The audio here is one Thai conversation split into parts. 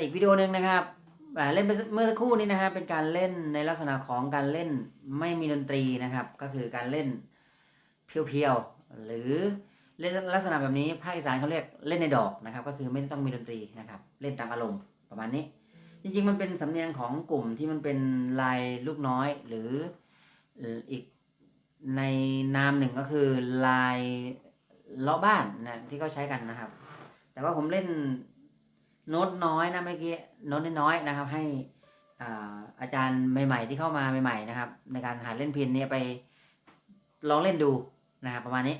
ล่งนไปเล่นเมื่อสักครู่นี้นะฮะเป็นการเล่นในลักษณะของการเล่นไม่มีดนตรีนะครับ ก็คือการเล่นเพียวๆหรือเล่นลักษณะแบบนี้ภาคอีสานเขาเรียกเล่นในดอกนะครับ ก็คือไม่ต้องมีดนตรีนะครับ เล่นตามอารมณ์ประมาณนี้ จริงๆ มันเป็นสำเนียงของกลุ่มที่มันเป็นลายลูกน้อยหรืออีกในนามหนึ่งก็คือลายเลาะบ้านนะที่เขาใช้กันนะครับ แต่ว่าผมเล่น โน้ตน้อยนะเมื่อกี้โน้ตน้อยนะครับ ให้อาอาจารย์ใหม่ ๆ ที่เข้ามาใหม่ ๆ นะครับ ในการหาเล่นพินเนี่ยไปลองเล่นดูนะครับประมาณนี้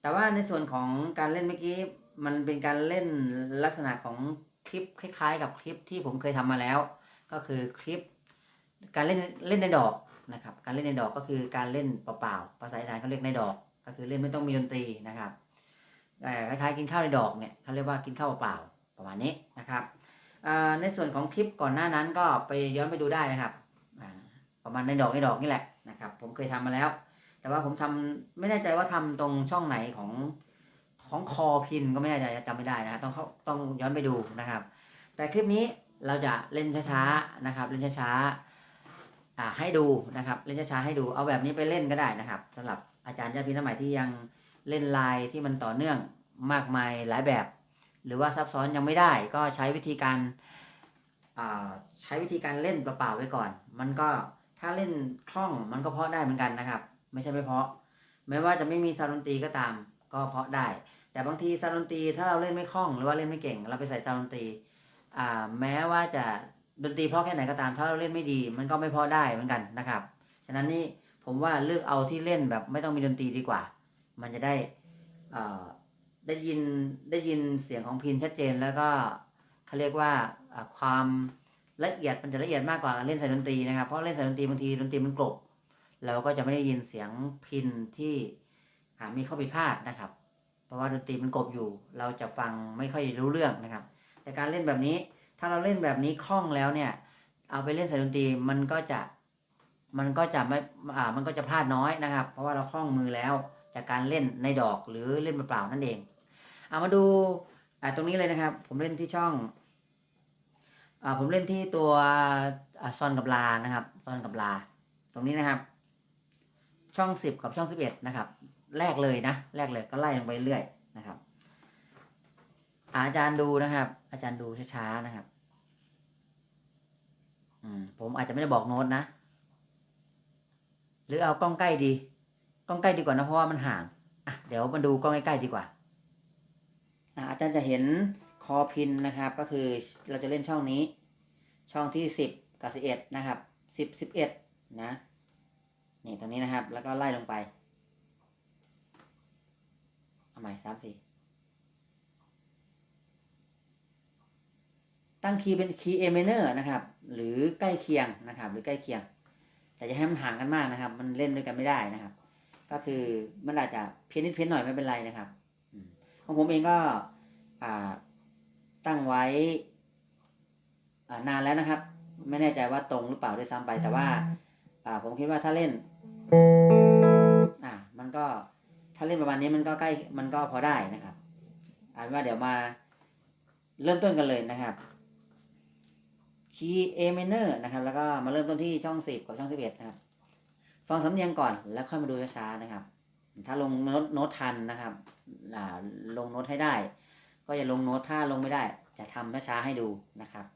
แต่ว่าในส่วนของการเล่นเมื่อกี้มันเป็นการเล่นลักษณะของคลิปคล้ายๆ กับคลิปที่ผมเคยทำมาแล้ว ก็คือคลิป การเล่นเล่นในดอกนะครับ การเล่นในดอกก็คือการเล่นเปล่าๆภาษาอีสานเขาเรียกในดอก ก็คือเล่นไม่ต้องมีดนตรีนะครับคล้ายๆกินข้าวในดอกเนี่ยเขาเรียกว่ากินข้าวเปล่า ประมาณนี้นะครับในส่วนของคลิปก่อนหน้านั้นก็ไปย้อนไปดูได้นะครับ ประมาณในดอกในดอกนี่แหละนะครับ ผมเคยทำมาแล้ว แต่ว่าผมทำไม่แน่ใจว่าทำตรงช่องไหนของของคอพินก็ไม่แน่ใจจำไม่ได้นะต้องเขาต้องย้อนไปดูนะครับ แต่คลิปนี้เราจะเล่นช้าๆนะครับ เล่นช้าๆให้ดูนะครับ เล่นช้าๆให้ดูเอาแบบนี้ไปเล่นก็ได้นะครับสำหรับอาจารย์ญาติพี่น้องใหม่ที่ยังเล่นลายที่มันต่อเนื่องมากมายหลายแบบ หรือว่าซับซ้อนยังไม่ได้ก็ใช้วิธีการใช้วิธีการเล่นเปล่าๆไว้ก่อน มันก็ถ้าเล่นคล่องมันก็เพาะได้เหมือนกันนะครับ ไม่ใช่ไม่เพาะแม้ว่าจะไม่มีซาวด์ดนตรีก็ตาม ก็เพาะได้ แต่บางทีซาวด์ดนตรีถ้าเราเล่นไม่คล่องหรือว่าเล่นไม่เก่ง เราไปใส่ซาวด์ดนตรีแม้ว่าจะดนตรีเพาะแค่ไหนก็ตาม ถ้าเราเล่นไม่ดี มันก็ไม่เพาะได้เหมือนกันนะครับ ฉะนั้นนี่ผมว่าเลือกเอาที่เล่นแบบไม่ต้องมีดนตรีดีกว่า มันจะได้อ่า ได้ยินได้ยินเสียงของพินชัดเจนแล้วก็เขาเรียกว่าความละเอียดมันจะละเอียดมากกว่าเล่นใส่ดนตรีนะครับเพราะเล่นใส่ดนตรีบางทีดนตรีมันกลบเราก็จะไม่ได้ยินเสียงพินที่มีข้อผิดพลาดนะครับ เพราะว่าดนตรีมันกลบอยู่ เราจะฟังไม่ค่อยรู้เรื่องนะครับ แต่การเล่นแบบนี้ถ้าเราเล่นแบบนี้คล่องแล้วเนี่ย เอาไปเล่นใส่ดนตรีมันก็จะมันก็จะไม่อ่ามันก็จะพลาดน้อยนะครับ เพราะว่าเราคล่องมือแล้วจากการเล่นในดอกหรือเล่นเปล่าๆนั่นเอง เอามาดูตรงนี้เลยนะครับ ผมเล่นที่ช่องอผมเล่นที่ตัวอซอนกับลานะครับซอนกับลา ตรงนี้นะครับ ช่องสิบกับช่องสิบเอ็ดนะครับ แรกเลยนะแรกเลยก็ไล่ลงไปเรื่อยนะครับ อาจารย์ดูนะครับ อาจารย์ดูช้าๆนะครับอืมผมอาจจะไม่ได้บอกโน้ตนะ หรือเอากล้องใกล้ดี กล้องใกล้ดีกว่านะเพราะว่ามันห่าง อะ เดี๋ยวมาดูกล้องใกล้ๆดีกว่า อาจารย์จะเห็นคอพินนะครับ ก็คือเราจะเล่นช่องนี้ ช่องที่สิบกับสิบเอ็ดนะครับสิบสิบเอ็ดนะ นี่ตรงนี้นะครับ แล้วก็ไล่ลงไป เอาใหม่สามสี่ตั้งคีย์เป็นคีย์ A minor นะครับ หรือใกล้เคียงนะครับ หรือใกล้เคียง แต่จะให้มันห่างกันมากนะครับ มันเล่นด้วยกันไม่ได้นะครับ ก็คือมันอาจจะเพี้ยนนิดเพี้ยนหน่อยไม่เป็นไรนะครับ ของผมเองก็อ่าตั้งไว้อ่านานแล้วนะครับ ไม่แน่ใจว่าตรงหรือเปล่าด้วยซ้ำไป แต่ว่าอ่าผมคิดว่าถ้าเล่นอ่ามันก็ถ้าเล่นประมาณนี้มันก็ใกล้มันก็พอได้นะครับเอ่านว่าเดี๋ยวมาเริ่มต้นกันเลยนะครับคีย์ A minor นะครับ แล้วก็มาเริ่มต้นที่ช่อง 10 กับช่อง 11 นะครับ ฟังสำเนียงก่อนแล้วค่อยมาดูช้าๆนะครับ ถ้าลงโน้ตโน้ตทันนะครับลงโน้ตให้ได้ ก็จะลงโน้ตถ้าลงไม่ได้ จะทำช้าๆให้ดูนะครับ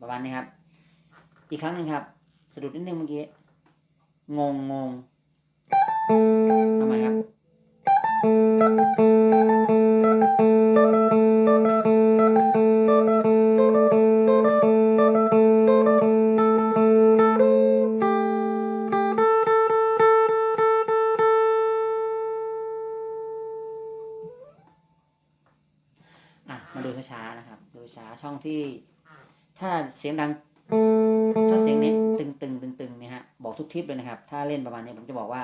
ประมาณนี้ครับ อีกครั้งหนึ่งครับะดุดนิดนึงเมื่อกี้ งงงงทำไมครับ อะ มาดูช้าๆนะครับ ดูช้าช่องที่ ถ้าเสียงดัง ถ้าเสียงเนี้ตึงตึงตึงตึงเนี่ยฮะบอกทุกทิปเลยนะครับ ถ้าเล่นประมาณนี้ผมจะบอกว่า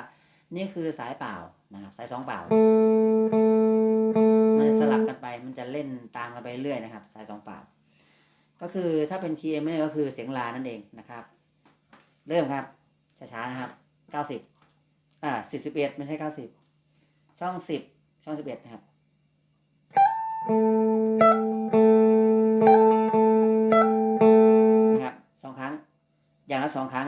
นี่คือสายเปล่านะครับ สายสองเปล่า มันจะสลับกันไป มันจะเล่นตามกันไปเรื่อยนะครับ สายสองเปล่า ก็คือถ้าเป็น TM เนี่ยก็คือเสียงลานั่นเองนะครับ เริ่มครับ ช้าๆนะครับเก้าสิบอ่าสิบสิบเอ็ดไม่ใช่เก้าสิบช่องสิบช่องสิบเอ็ดนะครับนะครับ อย่างละสองครั้ง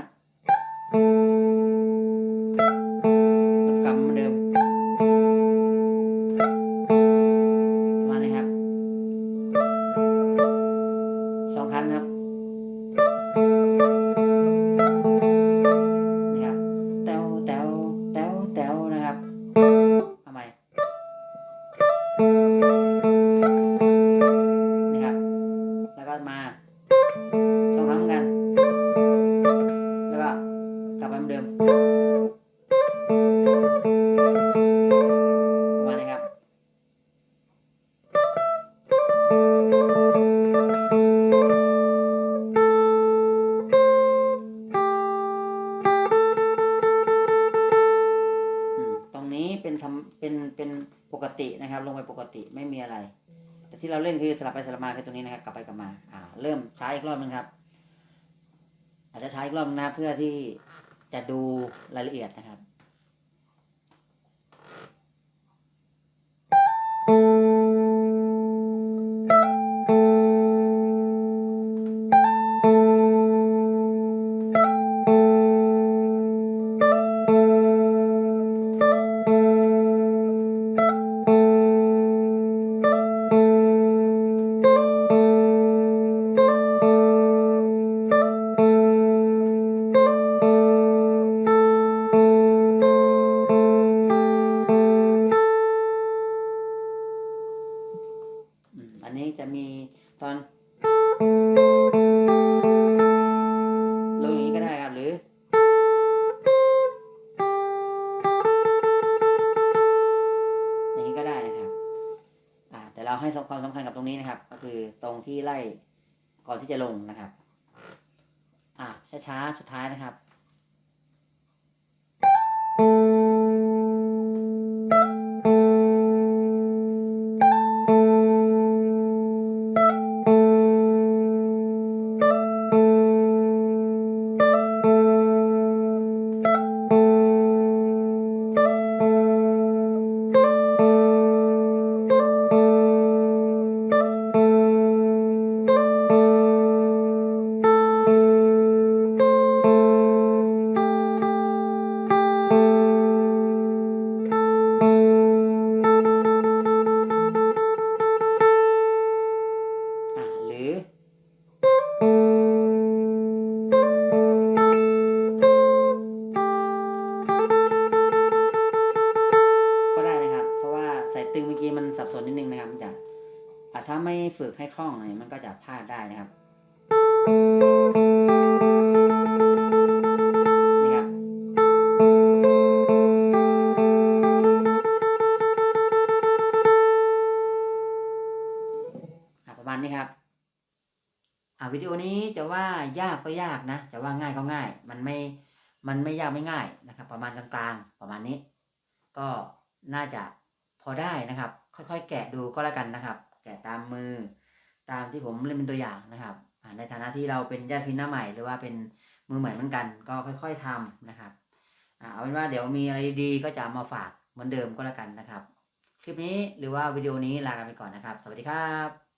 นะครับลงไปปกติไม่มีอะไร แต่ที่เราเล่นคือสลับไปสลับมาคือตรงนี้นะครับ กลับไปกลับมาอ่าเริ่มใช้อีกรอบนึงครับ อาจจะใช้อีกรอบนึงนะเพื่อที่จะดูรายละเอียดนะครับ เราให้ความสำคัญกับตรงนี้นะครับ ก็คือตรงที่ไล่ก่อนที่จะลงนะครับ อ่าช้าๆสุดท้ายนะครับ ตึงเมื่อกี้มันสับสนนิดนึงนะครับมันจะอะถ้าไม่ฝึกให้คล่องเนี่ยมันก็จะพลาดได้นะครับนี่ครับอะประมาณนี้ครับอ่าวิดีโอนี้จะว่ายากก็ยากนะ จะว่าง่ายก็ง่าย มันไม่ มันไม่ยากไม่ง่ายนะครับ ประมาณกลางๆ ประมาณนี้ ก็น่าจะ พอได้นะครับ ค่อยๆ แกะดูก็แล้วกันนะครับ แกะตามมือ ตามที่ผมเล่นเป็นตัวอย่างนะครับ ในฐานะที่เราเป็นญาติพี่น้าใหม่หรือว่าเป็นมือใหม่เหมือนกัน ก็ค่อย ๆทำนะครับเอาเป็นว่าเดี๋ยวมีอะไรดีๆก็จะมาฝากเหมือนเดิมก็แล้วกันนะครับ คลิปนี้หรือว่าวิดีโอนี้ลากันไปก่อนนะครับ สวัสดีครับ